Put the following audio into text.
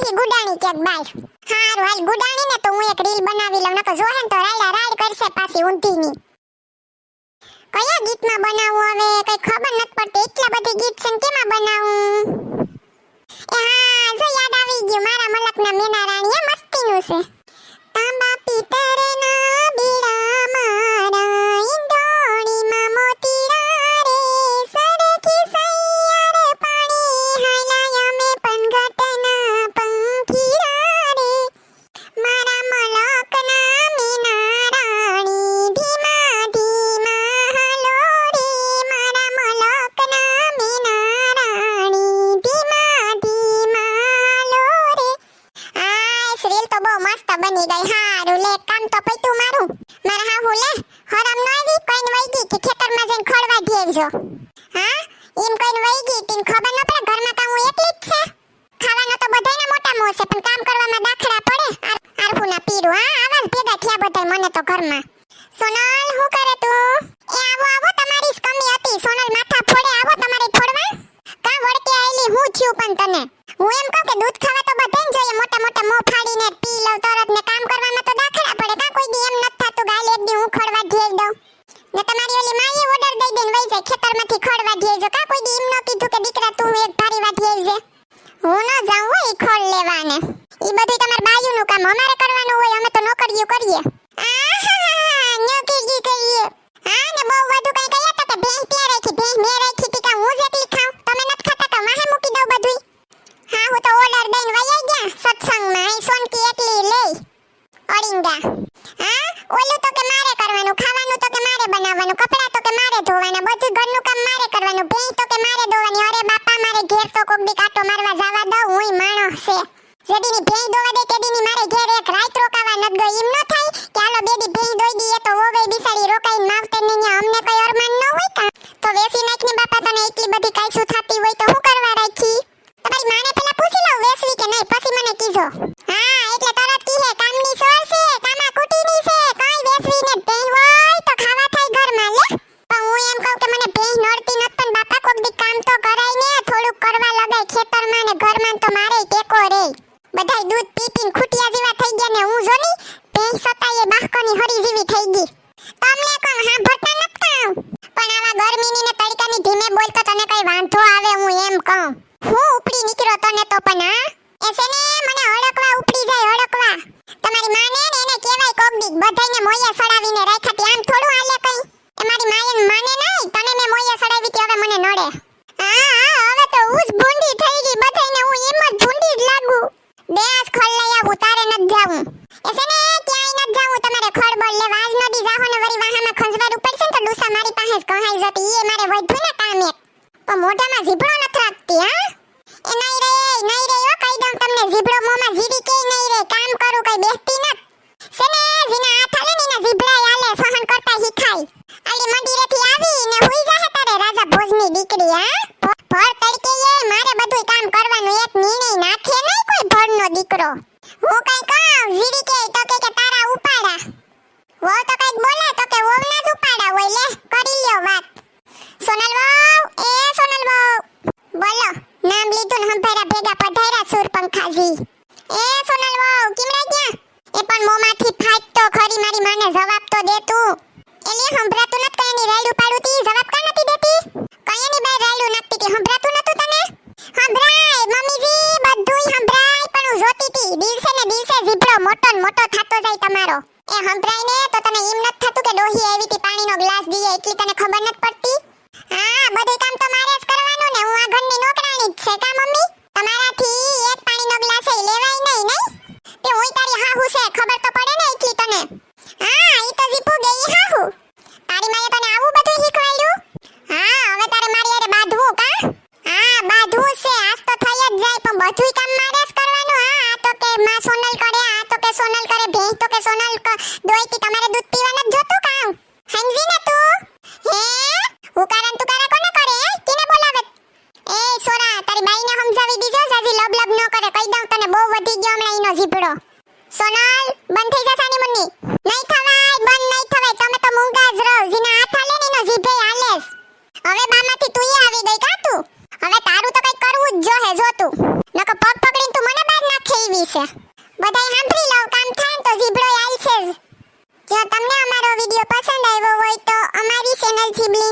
ડોહી ગુડાણી ક્યાંક બાર. હારું, હાલ ગુડાણી ને તો હું એક રીલ બનાવી લઉં, નકર જોહે ને તો રાયડા રાડ કરશે પાછી ઊંધીની. કયા ગીતમાં બનાવું હવે? કઈ ખબર નથી પડતી. એટલા બધી ગીત છે ને કેમાં બનાવું? એ હા, જો યાદ આવી ગયું, મારા મલકના મેના રાણી, એ મસ્તીનું છે. તાંબા પિતરના લે કામ તો પૈતું મારું. મારા હાહુ લે, હરમ નો આવી, કોઈન વઈ ગઈ કે ખેતરમાં જઈને ખોળવા દેજો હા? એમ કોઈન વઈ ગઈ તીન ખબર ન પડે, ઘરમાં કામ હું એકલી જ છે. ખાવાનો તો બધાયના મોટા મોં છે, પણ કામ કરવામાં દાખલા પડે. આર- આરહુના પીરું, હા આવા ભેગા થયા બધાય, મને તો ઘરમાં. માં હું હું ન જાઉં હો ઈ ખોળ લેવાને. ઈ બધું તમાર બાયુનું કામ. અમારે કરવાનું હોય, અમે તો નોકરીઓ કરીએ. હા હું તો વાહે મૂકી દઉં ગયા સત્સંગમાં. અહીં સોનકી લઈ. ઓડિંગા હા, ઓલું તો કે મારે કરવાનું, ખાવાનું તો કે મારે બનાવવાનું, કપડાં તો મારે ધોવાના, બધું ઘરનું કામ મારે કરવાનું, ભેંસ તો કે મારે ધોવાની, અરે કોક દી કાટો મારવા જવા દઉં, હુંય માણસ છે. જેદીની ભેંસ દોવા દે તેદીની મારે ઘેર એક રાત રોકાવા નત ગઈ. એમ ન થાય કે હાલો બે દી ભેંસ દોઈ દઈએ તો વોવે બિસાડી રોકાઈને માવતર ને ન્યા અમને કઈ અરમાન ન હોય કા તો વેસી નાખને બાપા તને એટલી બધી કાઈ શું થતી હોય તો હું કરવા રાખી તમારી માને પેલા પૂછી લઉં વેસવી કે નહીં પછી મને કીજો હા એટલે તરત કીહે કામની સોર છે કામા કુટીની છે કઈ વેસવી ને ભેંસ હોય તો ખાવા થાય ઘરમાં લે પણ હું એમ કહું કે મને ભેંસ નડતી નત પણ બાપા કોક દી કામ તો કરાય ને થોડુંક કરવા લગાય ખેતરમાં ને ઘરમાં તો મારે ટેકો રે. બધાય દૂધ પી પીને ખૂટિયા જેવા થઈ ગયા ને હું જોની, ભેંસ સતાયે બાહકોની હરી જેવી થઈ ગઈ. તમને કોણ સાંભળતા નત પણ આવા ગરમીની ને તડકાની ધીમે બોલતો તને કઈ વાંધો આવે હું એમ કહું. હું ઉપડી નીકળ્યો તને તો પણ હા એ છે ને મને હડકવા ઉપડી જાય હડકવા તમારી માને ને એને કહેવાય કોક દી બધાયને મોયે સડાવીને રાખ્યા તી આમ થોડું હાલે કઈ એ મારી માએ માને નહીં તને મેં મોયે સડાવી તી હવે મને નડે હા હા હવે તો હું જ ભૂંડી થઈ ગઈ બધાયને હું એમ જ ભૂંડી જ લાગુ બે આજ ખોલ લઈ આવું તારે નત જાવું એ છે ને ક્યાંય નત જાવું તમારે ખોળ બોલ લેવા આજ નદી જાહો ને વળી વાહામાં ખંજવાર ઉપડશે ને તો જ કહાઈ જતી, એ મારે વધ્યું ને કામ. એક મોઢામાં જીભડો નથી રાખતી, હા? એ નહીં રે નહીં રે ઓ કહી દઉં તમને જીભડો મોમાં જીરી કે નહીં રે, કામ કરું, કઈ બેસતી ન સને જીના હાથ હાલે ને એના જીભડા હાલે, સહન કરતા શીખાય. આલી મંદિરેથી આવી ને હુઈ જાહે તારે, રાજા ભોજની દીકરી, હા? ભર તડકે એ, મારે બધું કામ કરવાનું, એક નિર્ણય નાખે નહીં કોઈ ભરનો દીકરો. હું કઈ કહું જીરી કે, તો કે તારા ઉપાડા. વો તો કંઈક બોલે, તો કે વોવના જ ઉપાડા હોય, લે કરી લ્યો વાત સોનલ વહુ એ સોનલ વહુ બોલો નામ લીધું ને હંભેરા ભેગા પધાર્યા સુર પંખાજી એ સોનલ વહુ કિમરા ગયા એ પણ મોમાંથી ફાટ તો ખરી, મારી માને જવાબ તો દે તું. એલી સંભળાતું નત કઈ ની રાયડું પાડું જવાબ કા નથી દેતી? કઈ ની બાય રાયડું નાખતી તી સંભળાતું નતું તને? સંભળાય મમ્મીજી, બધુંય હંભરાય, પણ હું જોતી તી દિવસે ને દિવસે જીભડો મોટો ને મોટો થાતો જાય તમારો. એ સંભળાય ને તો તને એમ નત થતું કે ડોહી આવી તી પાણીનો ગ્લાસ દીએ, એટલી તને ખબર નત હાહુ છે, ખબર તો પડે ને એટલી તને. હા, ઈ તો જીપુ ગઈ હાહુ. તારી માએ તને આવું બધું શીખવાડ્યું? હા, હવે તારે મારી હારે બાંધવું કા? હા, બાંધવું છે, આજ તો થઈ જ જાય, પણ બધુંય કામ મારે જ કરવાનું હા આ તો કે માં સોનલ કરે આ તો કે સોનલ કરે ભેંસ તો કે સોનલ ક- દોઈતી તમારે દૂધ પીવા નથી જોતું કામ સમજી ને તું હે હુકારણ તુકારા કોને કરે હે કિને બોલાવે એ સોરા તારી બાઈને સમજાવી દીજો જાજી લબ લબ ન કરે કહી દઉં તને બહુ વધી ગયો હમણાં ઈનો જીભડો સોનલ, બંધ થઈ જશે ની મુન્ની નહીં થવાય, બંધ નહીં થવાય. તમે તો મૂંગા જ જીના હાથ હાલે ને નો જીભે હાલેસ હવે બામાંથી તુંય આવી ગઈ કા તું? હવે તારું તો કઈ કરવું જ જોહે જો તું. નકો પગ પકડીને તું મને બાર નાખે છે. બધાય સાંભળી લો, કામ થાય તો જીભડો આલશે જ. જો તમને અમારો વિડિયો પસંદ આવ્યો હોય તો અમારી ચેનલ જીબલીની